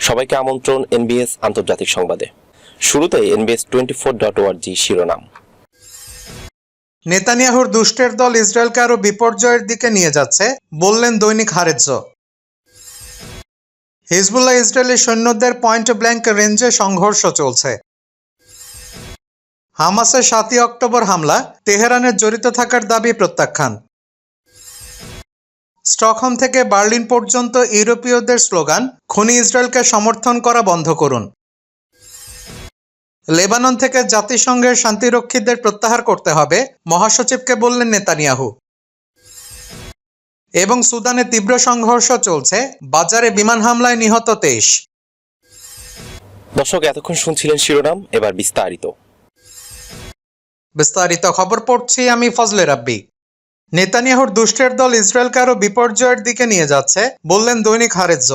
সবাইকে আমন্ত্রণ এনবিএস আন্তর্জাতিক সংবাদে। শুরুতে এনবিএস টোয়েন্টি ফোর ডট ওয়ার্জি শিরোনাম। নেতানিয়াহুর দুষ্টের দল ইসরায়েলকে আরও বিপর্যয়ের দিকে নিয়ে যাচ্ছে, বললেন দৈনিক হারেজ্য হিজবুল্লাহ ইসরায়েলি সৈন্যদের পয়েন্ট ব্ল্যাঙ্ক রেঞ্জে সংঘর্ষ চলছে। হামাসের সাতই অক্টোবর হামলা তেহরানের জড়িত থাকার দাবি প্রত্যাখ্যান। স্টকহোম থেকে বার্লিন পর্যন্ত ইউরোপীয়দের স্লোগান খুনি ইসরায়েলকে সমর্থন করা বন্ধ করুন। লেবানন থেকে জাতিসংঘের শান্তিরক্ষীদের প্রত্যাহার করতে হবে মহাসচিবকে বললেন নেতানিয়াহু। এবং সুদানে তীব্র সংঘর্ষ চলছে বাজারে বিমান হামলায় নিহত তেইশ। দর্শক এতক্ষণ শুনছিলেন শিরোনাম এবার বিস্তারিত। বিস্তারিত খবর পড়ছি আমি ফজলে রাব্বি। নেতানিয়াহুর দুষ্টের দল ইসরায়েলকে আরও বিপর্যয়ের দিকে নিয়ে যাচ্ছে বললেন দৈনিক হারেজ্য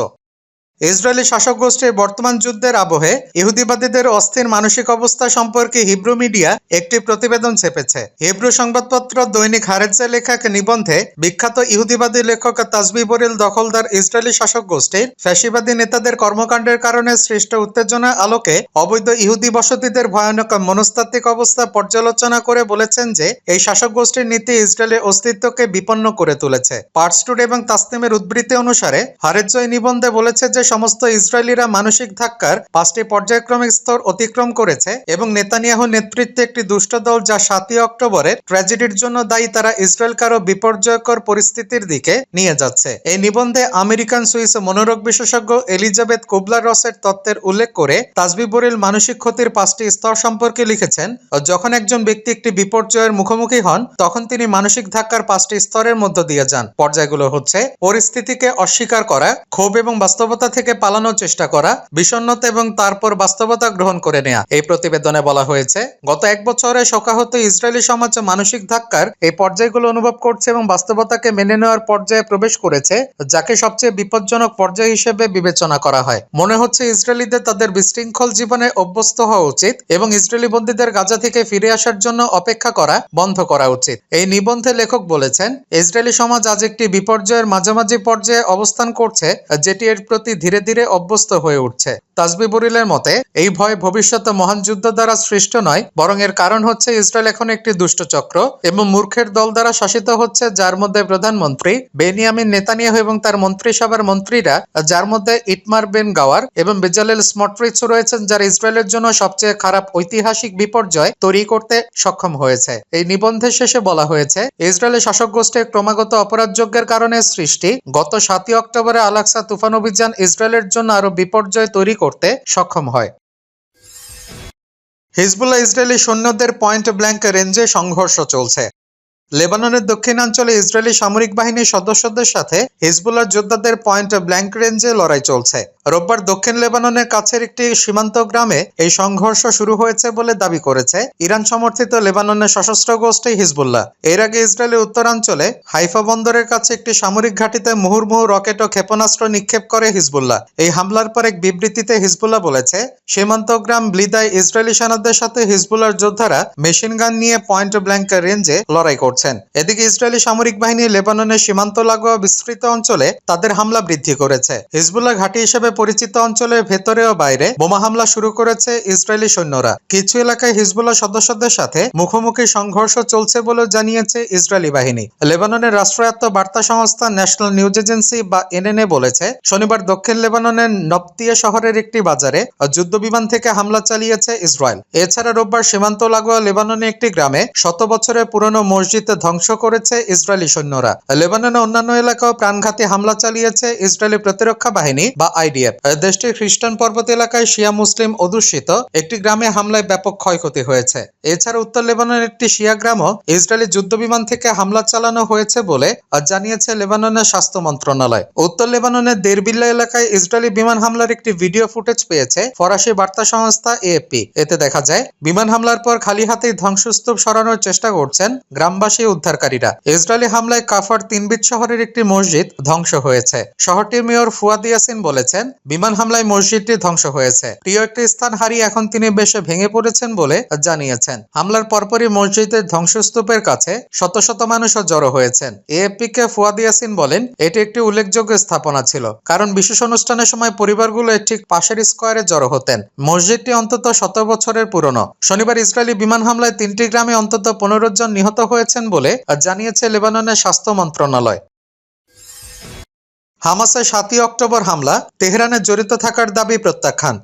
ইসরায়েলি শাসক গোষ্ঠীর বর্তমান যুদ্ধের আবহে ইহুদিবাদীদের অস্থির মানসিক অবস্থা সম্পর্কে হিব্রু মিডিয়া একটি প্রতিবেদন ছেপেছে। হিব্রু সংবাদপত্র দৈনিক হারেজে লেখা নিবন্ধে বিখ্যাত ইহুদিবাদী লেখক তাজবি বরিল দখলদার ইসরায়েলি শাসক গোষ্ঠীর ফ্যাসিবাদী নেতাদের কর্মকাণ্ডের কারণে সৃষ্ট উত্তেজনা আলোকে অবৈধ ইহুদি বসতিদের ভয়ানক মনস্তাত্ত্বিক অবস্থা পর্যালোচনা করে বলেছেন যে, এই শাসক গোষ্ঠীর নীতি ইসরায়েলের অস্তিত্বকে বিপন্ন করে তুলেছে। পার্টস্টুড এবং তাসনিমের উদ্বৃত্তি অনুসারে হারেজ্য এই নিবন্ধে বলেছে যে সমস্ত ইসরায়েলিরা মানসিক ধাক্কার পাঁচটি পর্যায়ক্রমিক স্তর অতিক্রম করেছে এবং নেতানিয়াহু নেতৃত্বে একটি দুষ্ট দল যা সাতই অক্টোবরের ট্র্যাজেডির জন্য দায়ী তারা ইসরায়েলকে আরও বিপর্যয়কর পরিস্থিতির দিকে নিয়ে যাচ্ছে। এই নিবন্ধে আমেরিকান সুইস মনোরোগ বিশেষজ্ঞ এলিজাবেথ কুবলার রসের তত্ত্বের উল্লেখ করে তাজবি বরিল মানসিক ক্ষতির পাঁচটি স্তর সম্পর্কে লিখেছেন, যখন একজন ব্যক্তি একটি বিপর্যয়ের মুখোমুখি হন, তখন তিনি মানসিক ধাক্কার পাঁচটি স্তরের মধ্য দিয়ে যান। পর্যায়গুলো হচ্ছে, পরিস্থিতিকে অস্বীকার করা, ক্ষোভ এবং বাস্তবতা থেকে পালানোর চেষ্টা করা, বিষণ্ণতা এবং তারপর বাস্তবতা গ্রহণ করে নেওয়া এই প্রতিবেদনে বলা হয়েছে, গত এক বছরে শোকাহত ইসরায়েলি সমাজ মানসিক ধাক্কার এই পর্যায়গুলো অনুভব করছে এবং বাস্তবতাকে মেনে নেওয়ার পর্যায়ে প্রবেশ করেছে, যাকে সবচেয়ে বিপজ্জনক পর্যায় হিসেবে বিবেচনা করা হয়। মনে হচ্ছে ইসরায়েলিদের তাদের বিশৃঙ্খল জীবনে অভ্যস্ত হওয়া উচিত এবং ইসরায়েলি বন্দীদের গাজা থেকে ফিরে আসার জন্য অপেক্ষা করা বন্ধ করা উচিত। এই নিবন্ধে লেখক বলেছেন, ইসরায়েলি সমাজ আজ একটি বিপর্যয়ের মাঝামাঝি পর্যায়ে অবস্থান করছে, যেটি এর প্রতি ধীরে ধীরে অভ্যস্ত হয়ে উঠছে। তাজবি বরিলের মতে, এই ভয় ভবিষ্যতে মহান যুদ্ধ দ্বারা সৃষ্ট নয়, বরং এর কারণ হচ্ছে ইসরায়েল এখন একটি দুষ্ট চক্র এবং মূর্খের দল দ্বারা শাসিত হচ্ছে, যার মধ্যে প্রধানমন্ত্রী বেনিয়ামিন নেতানিয়াহু এবং তার মন্ত্রিসভার মন্ত্রীরা, যার মধ্যে ইটমার বেন গাওয়ার এবং বেজালেল স্মটরিচ রয়েছেন, যারা ইসরায়েলের জন্য সবচেয়ে খারাপ ঐতিহাসিক বিপর্যয় তৈরি করতে সক্ষম হয়েছে। এই নিবন্ধের শেষে বলা হয়েছে, ইসরায়েলের শাসক গোষ্ঠীর ক্রমাগত অপরাধযোগ্যের কারণে সৃষ্টি গত সাতই অক্টোবরে আলাক্সা তুফান অভিযান ইসরায়েলের জন্য আরও বিপর্যয় তৈরি করতে সক্ষম হয়। হিজবুল্লাহ ইসরায়েলি সৈন্যদের পয়েন্ট ব্ল্যাঙ্ক রেঞ্জে সংঘর্ষ চলছে। লেবাননের দক্ষিণাঞ্চলে ইসরায়েলি সামরিক বাহিনীর সদস্যদের সাথে হিজবুল্লাহ যোদ্ধাদের পয়েন্ট ব্ল্যাঙ্ক রেঞ্জে লড়াই চলছে। রোববার দক্ষিণ লেবাননের কাছের একটি সীমান্ত গ্রামে এই সংঘর্ষ শুরু হয়েছে বলে দাবি করেছে ইরান সমর্থিত লেবাননের সশস্ত্র গোষ্ঠী হিজবুল্লাহ। এর আগে ইসরায়েলের উত্তরাঞ্চলে হাইফা বন্দরের কাছে একটি সামরিক ঘাঁটিতে মুহুর্মুহু রকেট ও ক্ষেপণাস্ত্র নিক্ষেপ করে হিজবুল্লাহ। এই হামলার পর এক বিবৃতিতে হিজবুল্লাহ বলেছে, সীমান্ত গ্রাম ব্লিদায় ইসরায়েলি সেনাদের সাথে হিজবুল্লার যোদ্ধারা মেশিন গান নিয়ে পয়েন্ট ব্ল্যাঙ্ক রেঞ্জে লড়াই করছেন। এদিকে ইসরায়েলি সামরিক বাহিনী লেবাননের সীমান্ত লাগোয়া বিস্তৃত অঞ্চলে তাদের হামলা বৃদ্ধি করেছে। হিজবুল্লাহ ঘাঁটি হিসেবে পরিচিত অঞ্চলের ভেতরে ও বাইরে বোমা হামলা শুরু করেছে ইসরায়েলি সৈন্যরা। কিছু এলাকায় হিজবুল্লাহ সদস্যদের সাথে মুখোমুখি সংঘর্ষ চলছে বলে জানিয়েছে ইসরায়েলি বাহিনী। লেবাননের রাষ্ট্রায়ত্ত বার্তা সংস্থা ন্যাশনাল নিউজ এজেন্সি বা এনএনএ বলেছে, শনিবার দক্ষিণ লেবাননের নবতিয়া শহরের একটি বাজারে যুদ্ধ বিমান থেকে হামলা চালিয়েছে ইসরায়েল। এছাড়া রোববার সীমান্ত লাগোয়া লেবাননের একটি গ্রামে শত বছরের পুরনো মসজিদ ধ্বংস করেছে ইসরায়েলি সৈন্যরা। লেবাননের অন্যান্য এলাকাও প্রাণঘাতী হামলা চালিয়েছে ইসরায়েলি প্রতিরক্ষা বাহিনী বা আইডিএফ। দেশটির খ্রিস্টান পর্বত এলাকায় শিয়া মুসলিম অধ্যুষিত একটি গ্রামে হামলায় ব্যাপক ক্ষয়ক্ষতি হয়েছে। এছাড়া উত্তর লেবাননের একটি শিয়া গ্রামও ইসরায়েলি যুদ্ধ বিমান থেকে হামলা চালানো হয়েছে বলে জানিয়েছে লেবাননের স্বাস্থ্য মন্ত্রণালয়। উত্তর লেবাননের দেরবিল্লা এলাকায় ইসরায়েলি বিমান হামলার একটি ভিডিও ফুটেজ পেয়েছে ফরাসি বার্তা সংস্থা এএপি এতে দেখা যায়, বিমান হামলার পর খালি হাতেই ধ্বংসস্তূপ সরানোর চেষ্টা করছেন গ্রামবাসী। তল্লাশি উদ্ধারকারীরা। ইসরায়েলি হামলায় কাফার তিনবিত শহরের একটি মসজিদ ধ্বংস হয়েছে। শহরটির মেয়র ফুয়াদ ইয়াসিন বলেছেন, বিমান হামলায় মসজিদটি ধ্বংস হয়েছে। প্রিয় একটি স্থান হারিয়ে এখন তিনি বেশ ভেঙে পড়েছেন বলে জানিয়েছেন। হামলার পরপরই মসজিদের ধ্বংসস্তূপের কাছে শত শত মানুষও জড়ো হয়েছেন। এএফপি কে ফুয়াদ ইয়াসিন বলেন, এটি একটি উল্লেখযোগ্য স্থাপনা ছিল, কারণ বিশেষ অনুষ্ঠানের সময় পরিবারগুলো ঠিক পাশের স্কোয়ারে জড়ো হতেন। মসজিদটি অন্তত শত বছরের পুরনো। শনিবার ইসরায়েলি বিমান হামলায় তিনটি গ্রামে অন্তত পনেরো জন নিহত হয়েছেন বলে জানিয়েছে লেবাননের স্বাস্থ্য মন্ত্রণালয়। হামাসের সাতই অক্টোবর হামলা তেহরানে জড়িত থাকার দাবি প্রত্যাখ্যান।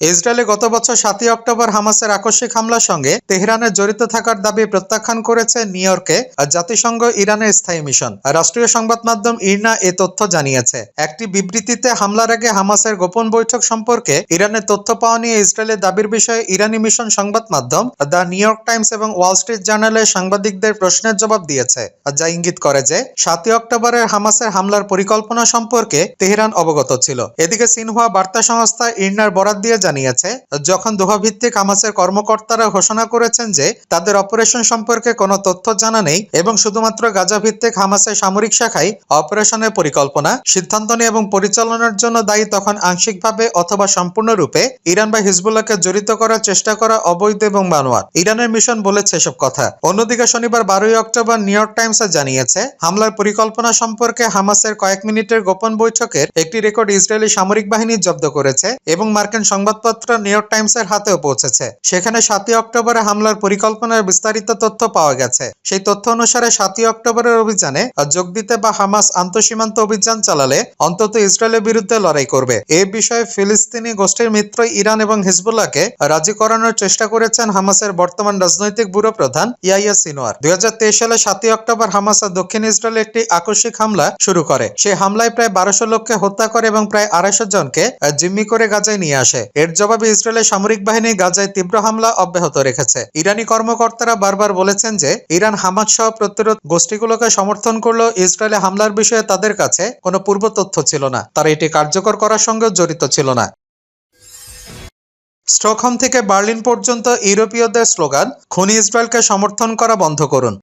ইসরায়েলে গত বছর সাতই অক্টোবর হামাসের আকস্মিক হামলার সঙ্গে তেহরানের জড়িত থাকার দাবি প্রত্যাখ্যান করেছে নিউ ইয়র্কে জাতিসংঘ ইরানের স্থায়ী মিশন। রাষ্ট্রীয় সংবাদ মাধ্যম ইরনা এ তথ্য জানিয়েছে। একটি বিবৃতিতে হামলার আগে হামাসের গোপন বৈঠক সম্পর্কে ইরানের তথ্য পাওয়া নিয়ে ইসরায়েলের দাবির বিষয়ে ইরানি মিশন সংবাদ মাধ্যম দ্য নিউ ইয়র্ক টাইমস এবং ওয়াল স্ট্রিট জার্নালে সাংবাদিকদের প্রশ্নের জবাব দিয়েছে যা ইঙ্গিত করে যে সাতই অক্টোবরের হামাসের হামলার পরিকল্পনা সম্পর্কে তেহরান অবগত ছিল। এদিকে সিনহুয়া বার্তা সংস্থা ইরনার বরাত দিয়ে জানিয়েছে, যখন দোহা ভিত্তিক হামাসের কর্মকর্তারা ঘোষণা করেছেন যে তাদের অপারেশন সম্পর্কে কোনো তথ্য জানা নেই এবং শুধুমাত্র গাজা ভিত্তিক হামাসের সামরিক শাখায় অপারেশনের পরিকল্পনা, সিদ্ধান্ত নেয় এবং পরিচালনার জন্য দায়ী তখন আংশিকভাবে অথবা সম্পূর্ণরূপে ইরান বা হিজবুল্লাহকে জড়িত করার চেষ্টা করা অবৈধ এবং মানোয়ার ইরানের মিশন বলেছে এসব কথা। অন্যদিকে শনিবার বারোই অক্টোবর নিউ ইয়র্ক টাইমসে জানিয়েছে, হামলার পরিকল্পনা সম্পর্কে হামাসের কয়েক মিনিটের গোপন বৈঠকের একটি রেকর্ড ইসরায়েলি সামরিক বাহিনী জব্দ করেছে এবং মার্কিন সংবাদপত্র নিউ টাইমসের হাতেও পৌঁছেছে। সেখানে সাতই অক্টোবরে হামলার পরিকল্পনার বিস্তারিত তথ্য পাওয়া গেছে। সেই তথ্য অনুসারে সাতই অক্টোবরের অভিযানে যোগ দিতে বা হামাস আন্তঃসীমান্ত অভিযান চালালে অন্তত ইসরায়েলের বিরুদ্ধে লড়াই করবে। এ বিষয়ে ফিলিস্তিনি গোষ্ঠীর মিত্র ইরান এবং হিজবুল্লাহকে রাজি করানোর চেষ্টা করেছেন হামাসের বর্তমান রাজনৈতিক ব্যুরো প্রধান ইয়াইয়া সিনোয়ার দুই সালে সাতই অক্টোবর হামাস দক্ষিণ ইসরায়েলে একটি আকস্মিক হামলা শুরু করে। সেই হামলায় প্রায় বারোশো লোককে হত্যা করে এবং প্রায় আড়াইশো জনকে জিম্মি করে গাজায় নিয়ে আসে। এর জবাবে ইসরায়েলের সামরিক বাহিনী গাজায় তীব্র হামলা অব্যাহত রেখেছে। ইরানি কর্মকর্তারা বারবার বলেছেন যে, ইরান হামাজ সহ প্রতিরোধ গোষ্ঠীগুলোকে সমর্থন করলেও ইসরায়েলে হামলার বিষয়ে তাদের কাছে কোনো পূর্ব তথ্য ছিল না। তারা এটি কার্যকর করার সঙ্গে জড়িত ছিল না। স্টকহোম থেকে বার্লিন পর্যন্ত ইউরোপীয়দের স্লোগান, খুনি ইসরায়েলকে সমর্থন করা বন্ধ করুন।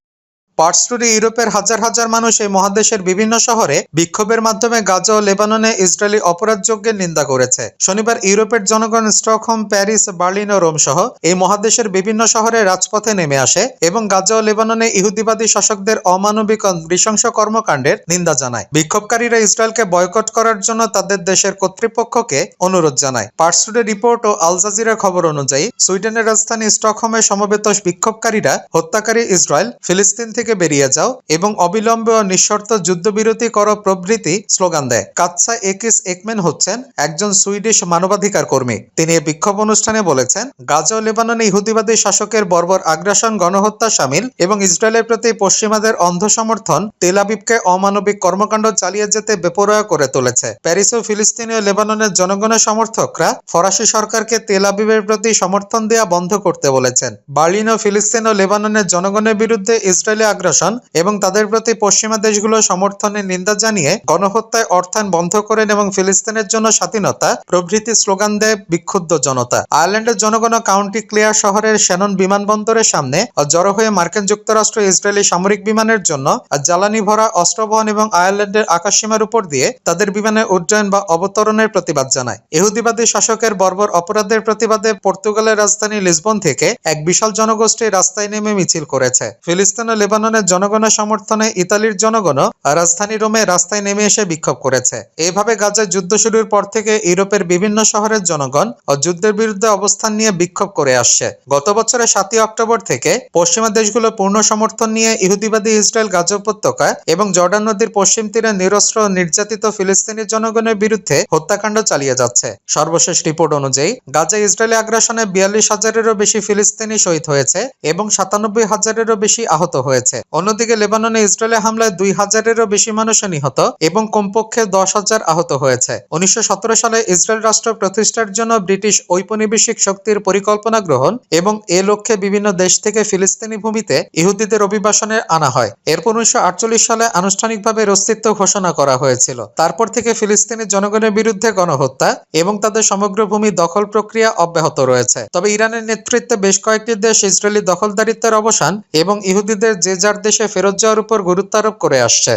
পার্সটুরি ইউরোপের হাজার হাজার মানুষ এই মহাদেশের বিভিন্ন শহরে বিক্ষোভের মাধ্যমে গাজা ও লেবাননে ইসরায়েলি অপরাধযজ্ঞের নিন্দা করেছে। শনিবার ইউরোপের জনগণ স্টকহোম, প্যারিস, বার্লিন ও রোম সহ এই মহাদেশের বিভিন্ন শহরে রাজপথে নেমে আসে এবং গাজা ও লেবাননে ইহুদিবাদী শাসকদের অমানবিক নৃশংস কর্মকাণ্ডের নিন্দা জানায়। বিক্ষোভকারীরা ইসরায়েলকে বয়কট করার জন্য তাদের দেশের কর্তৃপক্ষকে অনুরোধ জানায়। পার্সটুডে রিপোর্ট ও আল জাজিরা খবর অনুযায়ী, সুইডেনের রাজধানী স্টকহোমে সমবেত বিক্ষোভকারীরা হত্যাকারী ইসরায়েল, ফিলিস্তিন থেকে বেরিয়ে যাও এবং অবিলম্বে ও নিঃশর্ত যুদ্ধবিরতি করো প্রভৃতি স্লোগান দেয়। কাচ্ছা একিস একমেন হচ্ছেন একজন সুইডিশ মানবাধিকার কর্মী। তিনি বিক্ষোভ অনুষ্ঠানে বলেছেন, গাজা লেবাননে ইহুদিবাদী শাসকের বর্বর আগ্রাসন, গণহত্যা সামিল এবং ইসরায়েলের প্রতি পশ্চিমাদের অন্ধ সমর্থন তেলাবিবকে অমানবিক কর্মকাণ্ড চালিয়ে যেতে বেপরোয়া করে তুলেছে। প্যারিস ও ফিলিস্তিনি ও লেবাননের জনগণের সমর্থকরা ফরাসি সরকারকে তেলাবিবের প্রতি সমর্থন দেওয়া বন্ধ করতে বলেছেন। বার্লিন ও ফিলিস্তিন ও লেবাননের জনগণের বিরুদ্ধে ইসরায়েলি আগ্রাসন এবং তাদের প্রতি পশ্চিমা দেশগুলোর সমর্থনের নিন্দা জানিয়ে গণহত্যায় অর্থায়ন বন্ধ করেন এবং ফিলিস্তিনের জন্য স্বাধীনতা প্রভৃতি স্লোগান দেয় বিক্ষুব্ধ জনতা। আয়ারল্যান্ডের জনগণ কাউন্টি ক্লিয়ার শহরের শ্যানন বিমানবন্দরের সামনে জড়ো হয়ে মার্কিন যুক্তরাষ্ট্র ইসরায়েলি সামরিক বিমানের জন্য জ্বালানি ভরা অস্ত্রবহন এবং আয়ারল্যান্ডের আকাশসীমার উপর দিয়ে তাদের বিমানের উড্ডয়ন বা অবতরণের প্রতিবাদ জানায়। ইহুদিবাদী শাসকের বর্বর অপরাধের প্রতিবাদে পর্তুগালের রাজধানী লিসবন থেকে এক বিশাল জনগোষ্ঠী রাস্তায় নেমে মিছিল করেছে। ফিলিস্তিন ও লেবাননের জনগণের সমর্থনে ইতালির জনগণও রাজধানী রোমে রাস্তায় নেমে এসে বিক্ষোভ করেছে। এইভাবে গাজায় যুদ্ধ শুরুর পর থেকে ইউরোপের বিভিন্ন শহরের জনগণ ও যুদ্ধের বিরুদ্ধে অবস্থান নিয়ে বিক্ষোভ করে আসছে। গত বছরের সাতই অক্টোবর থেকে পশ্চিমা দেশগুলো পূর্ণ সমর্থন নিয়ে ইহুদিবাদী ইসরায়েল গাজা উপত্যকা এবং জর্ডান নদীর পশ্চিম তীরে নিরস্ত্র নির্যাতিত ফিলিস্তিনি জনগণের বিরুদ্ধে হত্যাকাণ্ড চালিয়ে যাচ্ছে। সর্বশেষ রিপোর্ট অনুযায়ী গাজা ইসরায়েলি আগ্রাসনে বিয়াল্লিশ হাজারেরও বেশি ফিলিস্তিনি শহীদ হয়েছে এবং সাতানব্বই হাজারেরও বেশি আহত হয়েছে। অন্যদিকে লেবাননে ইসরায়েলে হামলায় দুই হাজারেরও বেশি মানুষ নিহত এবং কমপক্ষে দশ হাজার আহত হয়েছে। উনিশশো সালে ইসরায়েল রাষ্ট্র প্রতিষ্ঠার জন্য ব্রিটিশ ঔপনিবেশিক শক্তির পরিকল্পনা গ্রহণ এবং এ লক্ষ্যে বিভিন্ন দেশ থেকে ফিলিস্তিনি ভূমিতে ইহুদিদের অভিবাসনে আনা হয়। এরপর উনিশশো সালে আনুষ্ঠানিকভাবে অস্তিত্ব ঘোষণা করা হয়েছিল। তারপর থেকে ফিলিস্তিনি জনগণের বিরুদ্ধে গণহত্যা এবং তাদের সমগ্র ভূমি দখল প্রক্রিয়া অব্যাহত রয়েছে। তবে ইরানের নেতৃত্বে বেশ কয়েকটি দেশ ইসরায়েলি দখলদারিত্বের অবসান এবং ইহুদিদের যে যার দেশে ফেরত যাওয়ার উপর গুরুত্ব আরোপ করে আসছে।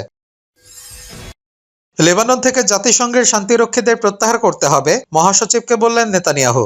লেবানন থেকে জাতিসংঘের শান্তিরক্ষীদের প্রত্যাহার করতে হবে, মহাসচিবকে বললেন নেতানিয়াহু।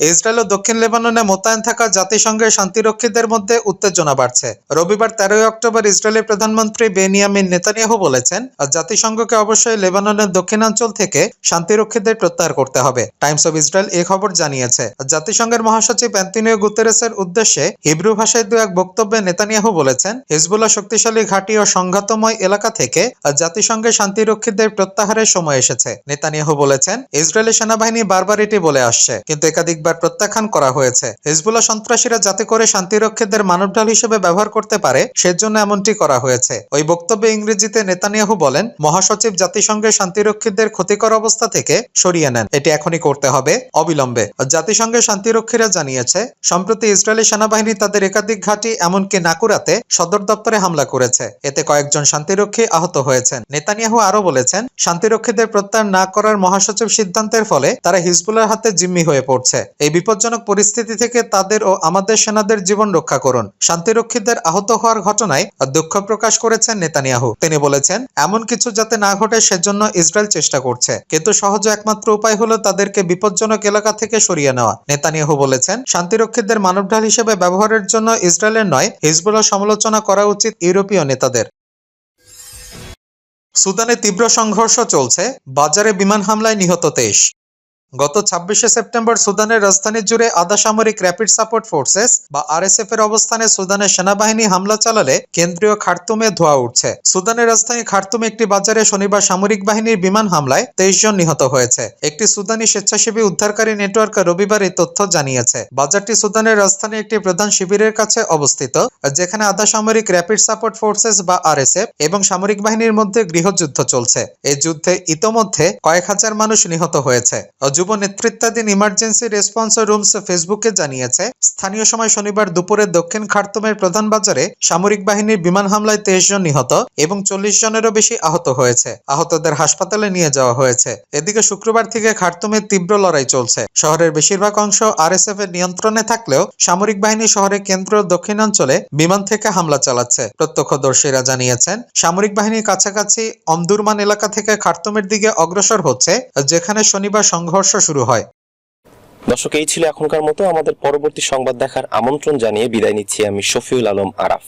ইসরায়েল ও দক্ষিণ লেবাননে মোতায়েন থাকা জাতিসংঘের শান্তিরক্ষীদের মধ্যে উত্তেজনা বাড়ছে। রবিবার তেরোই অক্টোবর ইসরায়েলের প্রধানমন্ত্রী বেনিয়ামিন নেতানিয়াহু বলেছেন, জাতিসংঘকে অবশ্যই লেবাননের দক্ষিণাঞ্চল থেকে শান্তিরক্ষীদের প্রত্যাহার করতে হবে। টাইমস অব ইসরায়েল এই খবর জানিয়েছে। জাতিসংঘের মহাসচিব অ্যান্টনিও গুতেরেসের উদ্দেশ্যে হিব্রু ভাষায় দু এক বক্তব্যে নেতানিয়াহু বলেছেন, হিজবুল্লাহ শক্তিশালী ঘাঁটি ও সংঘাতময় এলাকা থেকে জাতিসংঘের শান্তিরক্ষীদের প্রত্যাহারের সময় এসেছে। নেতানিয়াহু বলেছেন, ইসরায়েলের সেনাবাহিনী বারবার এটি বলে আসছে, কিন্তু একাধিকবার প্রত্যাখ্যান করা হয়েছে। হিজবুল্লাহ সন্ত্রাসীরা যাতে করে শান্তিরক্ষীদের মানব মানবঢাল হিসেবে ব্যবহার করতে পারে, সেজন্য এমনটি করা হয়েছে। ওই বক্তব্যে ইংরেজিতে নেতানিয়াহু বলেন, মহাসচিব জাতিসংঘের শান্তিরক্ষীদের ক্ষতিকর অবস্থা থেকে সরিয়ে নেন। এটি এখনই করতে হবে অবিলম্বে। জাতিসংঘের শান্তিরক্ষীরা জানিয়েছে, সম্প্রতি ইসরায়েলি সেনাবাহিনী তাদের একাধিক ঘাঁটি এমনকি নাকুরাতে সদর দপ্তরে হামলা করেছে। এতে কয়েকজন শান্তিরক্ষী আহত হয়েছেন। নেতানিয়াহু আরও বলেছেন, শান্তিরক্ষীদের প্রত্যাহার না করার মহাসচিব সিদ্ধান্তের ফলে তারা হিজবুলের হাতে জিম্মি হয়ে পড়ছে। এই বিপজ্জনক পরিস্থিতি থেকে তাদের ও আমাদের সেনাদের জীবন রক্ষা করুন। শান্তিরক্ষীদের আহত হওয়ার ঘটনায় দুঃখ প্রকাশ করেছেন নেতানিয়াহু। তিনি বলেছেন, এমন কিছু যাতে না ঘটে সেজন্য ইসরায়েল চেষ্টা করছে। কিন্তু সহজ একমাত্র উপায় হলো তাদেরকে বিপজ্জনক এলাকা থেকে সরিয়ে নেওয়া। নেতানিয়াহু বলেছেন, শান্তিরক্ষীদের মানবঢাল হিসেবে ব্যবহারের জন্য ইসরায়েলের নয়, হিজবুল্লাহ সমালোচনা করা উচিত ইউরোপীয় নেতাদের। সুদানে তীব্র সংঘর্ষ চলছে। বাজারে বিমান হামলায় নিহত তেইশ। গত ছাব্বিশে সেপ্টেম্বর সুদানের রাজধানী জুড়ে আধা সামরিক র্যাপিড সাপোর্ট ফোর্সেস বা আরএসএফ এর অবস্থানে সুদানের সেনাবাহিনী হামলা চালালে কেন্দ্রীয় খার্তুমে ধোয়া উঠছে। সুদানের রাজধানী খার্তুমে একটি বাজারে শনিবার সামরিক বাহিনীর বিমান হামলায় তেইশ জন নিহত হয়েছে। একটি সুদানি স্বেচ্ছাসেবী উদ্ধারকারী নেটওয়ার্ক রবিবার এই তথ্য জানিয়েছে। বাজারটি সুদানের রাজধানী একটি প্রধান শিবিরের কাছে অবস্থিত, যেখানে আধা সামরিক র্যাপিড সাপোর্ট ফোর্সেস বা আরএসএফ এবং সামরিক বাহিনীর মধ্যে গৃহযুদ্ধ চলছে। এই যুদ্ধে ইতোমধ্যে কয়েক হাজার মানুষ নিহত হয়েছে। যুব নেতৃত্বাধীন ইমার্জেন্সি রেসপন্স রুমস ফেসবুকে জানিয়েছে, স্থানীয় সময় শনিবার দুপুরে দক্ষিণ খার্তুমের প্রধান বাজারে সামরিক বাহিনীর বিমান হামলায় তেইশ জন নিহত এবং চল্লিশ জনেরও বেশি আহত হয়েছে। আহতদের হাসপাতালে নিয়ে যাওয়া হয়েছে। এদিকে শুক্রবার থেকে খার্তুমে তীব্র লড়াই চলছে। শহরের বেশিরভাগ অংশ আরএসএফ এর নিয়ন্ত্রণে থাকলেও সামরিক বাহিনী শহরের কেন্দ্র দক্ষিণাঞ্চলে বিমান থেকে হামলা চালাচ্ছে। প্রত্যক্ষদর্শীরা জানিয়েছেন, সামরিক বাহিনীর কাছাকাছি অমদুরমান এলাকা থেকে খার্তুমের দিকে অগ্রসর হচ্ছে, যেখানে শনিবার সংঘর্ষ শুরু হয়। দর্শক, এই ছিল এখনকার মতো। আমাদের পরবর্তী সংবাদ দেখার আমন্ত্রণ জানিয়ে বিদায় নিচ্ছি আমি শফিউল আলম আরাফ।